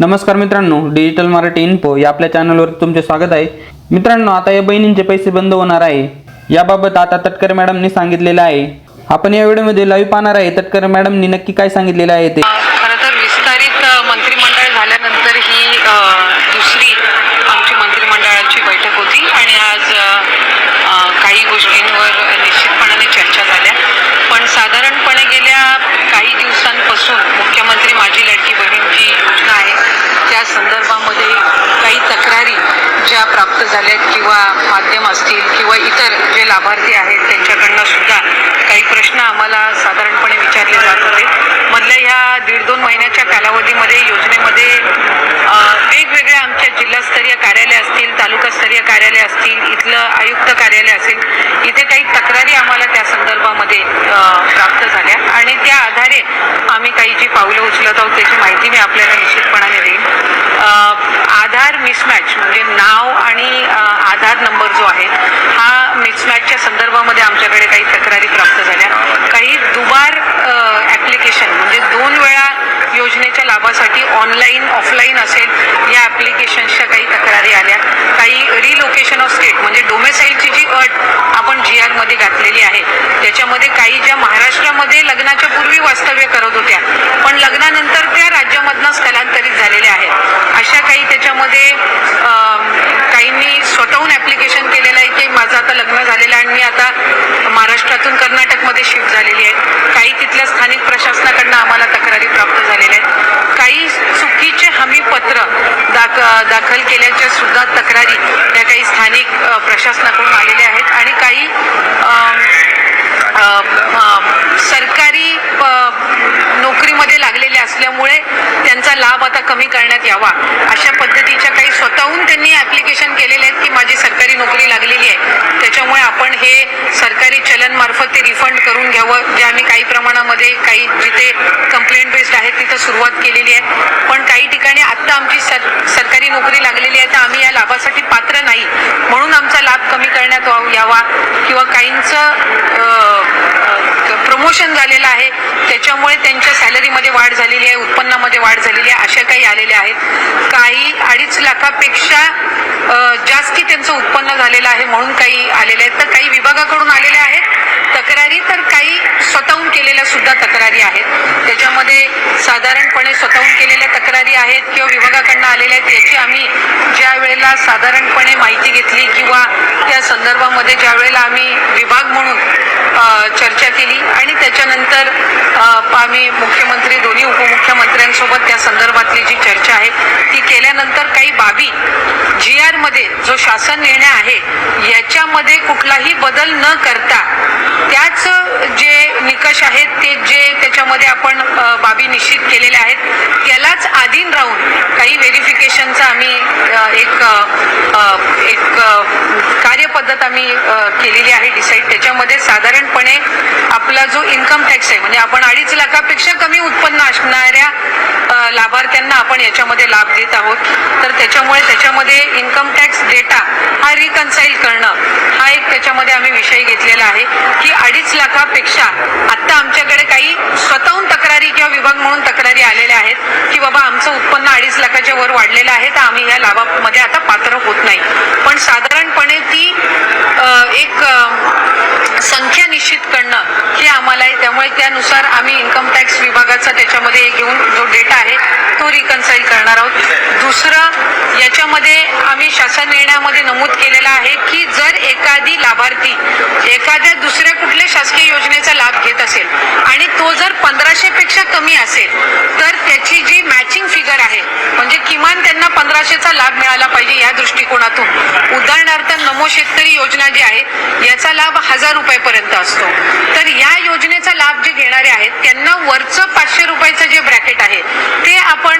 नमस्कार मित्रांनो digital Marathi info या आपल्या चॅनलवर तुमचे स्वागत आहे. मित्रांनो आता या बहिणींचे पैसे बंद होणार आहे. याबाबत आता तटकरे मॅडमनी सांगितलेलं आहे. आपण या व्हिडिओमध्ये लाईव्ह पाहणार आहे. तटकरे मॅडमनी नक्की काय सांगितलेलं आहे ते खरं तर विस्तारित अ, मंत्रिमंडळ झाल्यानंतर ही अ, दुसरी आमची मंत्रिमंडळाची बैठक होती आणि आज अ, अ, काही गोष्टींवर निश्चितपणाने चर्चा झाल्या पण साधारणपणे गेल्या काही दिवसांपासून मुख्यमंत्री माझी लाडकी बहीण जी योजना आहे त्या संदर्भामध्ये काही तक्रारी ज्या प्राप्त झालेत किंवा माध्यम असतील किंवा इतर जे लाभार्थी आहेत त्यांच्याकडनं सुद्धा काही प्रश्न आम्हाला साधारणपणे विचारले जात होते. मधल्या ह्या दीड दोन महिन्याच्या कालावधीमध्ये योजनेमध्ये वेगवेगळ्या आमच्या जिल्हास्तरीय कार्यालय असतील तालुकास्तरीय कार्यालय असतील इथलं आयुक्त कार्यालय असेल इथे काही तक्रारी आम्हाला त्या संदर्भामध्ये प्राप्त झाल्या. आणि त्या आधारे आम्ही काही जी पावलं उचलत आहोत त्याची माहिती मी आपल्याला निश्चितपणाने देईन अ, आधार मिसमॅच म्हणजे नाव आणि आधार नंबर जो आहे हा मिसमॅचच्या संदर्भामध्ये आमच्याकडे काही तक्रारी प्राप्त झाल्या. काही दुबार ॲप्लिकेशन म्हणजे दोन वेळा योजनेच्या लाभासाठी ऑनलाईन ऑफलाईन असेल या ॲप्लिकेशन्सच्या काही तक्रारी आल्या. काही रिलोकेशन ऑफ स्टेट म्हणजे डोमेसाईलची जी अट आपण जी आरमध्ये घातलेली आहे त्याच्यामध्ये काही ज्या महाराष्ट्रामध्ये लग्नाच्या पूर्वी वास्तव्य करत होत्या पण लग्नानंतर त्या राज्यामधनं स्थलांतरित झालेल्या आहेत. अशा काही त्याच्यामध्ये स्वतःहून ॲप्लिकेशन केलेलं आहे की माझं आता लग्न झालेलं आहे आणि मी आता महाराष्ट्रातून कर्नाटकमध्ये शिफ्ट झालेली आहे. काही तिथल्या स्थानिक प्रशासनाकडनं आम्हाला तक्रारी प्राप्त झालेल्या आहेत. काही चुकीचे हमीपत्र दाख दाखल केल्याच्या सुद्धा तक्रारी त्या काही स्थानिक प्रशासनाकडून आलेल्या आहेत आणि काही सरकारी नोकरीमध्ये लागलेले असल्यामुळे त्यांचा लाभ आता कमी करण्यात यावा अशा पद्धतीच्या काही स्वतःहून त्यांनी ॲप्लिकेशन केलेले आहेत की माझी सरकारी नोकरी लागलेली आहे. त्याच्यामुळे आपण हे सरकारी चलन मार्फत ते रिफंड करून घ्यावं. जे आम्ही काही प्रमाणामध्ये काही जिथे कंप्लेंट बेस्ड आहेत तिथं सुरुवात केलेली आहे. पण काही ठिकाणी आत्ता आमची सर सरकारी नोकरी लागलेली आहे. तर आम्ही या लाभासाठी पात्र नाही. म्हणून आमचा लाभ कमी करण्यात यावा किंवा काहींचं प्रमोशन झालेलं आहे. त्याच्यामुळे त्यांच्या सॅलरीमध्ये वाढ झालेली आहे उत्पन्नामध्ये वाढ झालेली आहे अशा काही आलेल्या आहेत. काही अडीच लाखापेक्षा जास्ती त्यांचं उत्पन्न झालेलं आहे म्हणून काही आलेले आहेत. तर काही विभागाकडून आलेल्या आहेत. तक्रारी तर काही स्वतःहून केलेल्या सुद्धा तक्रारी आहेत. त्याच्यामध्ये साधारणपणे स्वतःहून केलेल्या तक्रारी आहेत किंवा विभागाकडनं आलेल्या आहेत याची आम्ही ज्या वेळेला साधारणपणे माहिती घेतली किंवा त्या संदर्भामध्ये ज्या वेळेला आम्ही विभाग म्हणून चर्चा केली आणि त्याच्यानंतर आम्ही मुख्यमंत्री दोन्ही उपमुख्यमंत्र्यांसोबत त्या संदर्भातली जी चर्चा आहे ती केल्यानंतर काही बाबी जी आरमध्ये जो शासन निर्णय आहे याच्यामध्ये कुठलाही बदल न करता त्याच जे निकष आहेत ते जे त्याच्यामध्ये आपण बाबी निश्चित केलेल्या आहेत त्यालाच आधीन राहून काही व्हेरिफिकेशनचा आम्ही एक एक कार्यपद्धत आम्ही केलेली आहे डिसाईड. त्याच्यामध्ये साधारणपणे आपला जो इन्कम टॅक्स आहे म्हणजे आपण अडीच लाखापेक्षा कमी उत्पन्न असणाऱ्या लाभार्थ्यांना आपण याच्यामध्ये लाभ देत आहोत. तर त्याच्यामुळे त्याच्यामध्ये इन्कम टॅक्स डेटा हा रिकन्साईल करणं हा एक त्याच्यामध्ये आम्ही विषय घेतलेला आहे की अडीच लाखापेक्षा आत्ता आमच्या काही स्वतःहून तक्रारी किंवा विभाग म्हणून तक्रारी आलेल्या आहेत की बाबा आमचं उत्पन्न अडीच वर वाढलेलं आहे तर आम्ही या लाभामध्ये आता पात्र होत नाही. पण साधारणपणे ती एक संख्या निश्चित करणं हे आम्हाला आहे. त्यामुळे त्यानुसार आम्ही इन्कम टॅक्स विभागाचा त्याच्यामध्ये घेऊन जो डेटा आहे तो रिकन्साईल करणार आहोत. दुसरं याच्यामध्ये आम्ही शासन निर्णयामध्ये नमूद केलेलं आहे की जर एखादी लाभार्थी एखाद्या दुसऱ्या कुठल्या शासकीय योजनेचा लाभ घेत असेल आणि तो जर पंधराशे पेक्षा कमी असेल तर त्याची जी मॅचिंग फिगर आहे म्हणजे किमान त्यांना पंधराशेचा लाभ मिळाला पाहिजे या दृष्टिकोनातून. उदाहरणार्थ नमो शेतकरी योजना जी आहे याचा लाभ हजार रुपयापर्यंत असतो. तर या योजनेचा लाभ जे घेणारे आहेत त्यांना वरचं पाचशे रुपयाचं जे ब्रॅकेट आहे ते आपण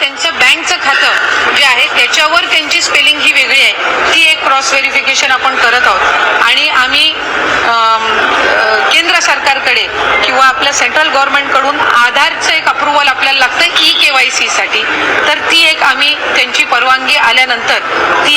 त्यांचं बँकचं खातं जे आहे त्याच्यावर त्यांची स्पेलिंग ही वेगळी आहे. ती एक क्रॉस व्हेरिफिकेशन आपण करत आहोत. आणि आम्ही केंद्र सरकारकडे किंवा आपल्या सेंट्रल गव्हर्नमेंटकडून आधारचं एक अप्रुव्हल आपल्याला लागतं ई के वाय सीसाठी तर ती एक आम्ही त्यांची परवानगी आल्यानंतर ती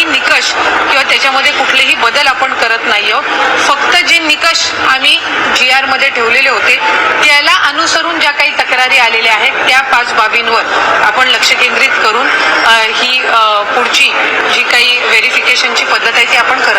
कुठलेही निकष किंवा त्याच्यामध्ये कुठलेही बदल आपण करत नाही आहोत फक्त जे निकष आम्ही जी आरमध्ये ठेवलेले होते त्याला अनुसरून ज्या काही तक्रारी आलेल्या आहेत त्या पाच बाबींवर आपण लक्ष केंद्रित करून ही पुढची जी काही व्हेरिफिकेशनची पद्धत आहे ती आपण करत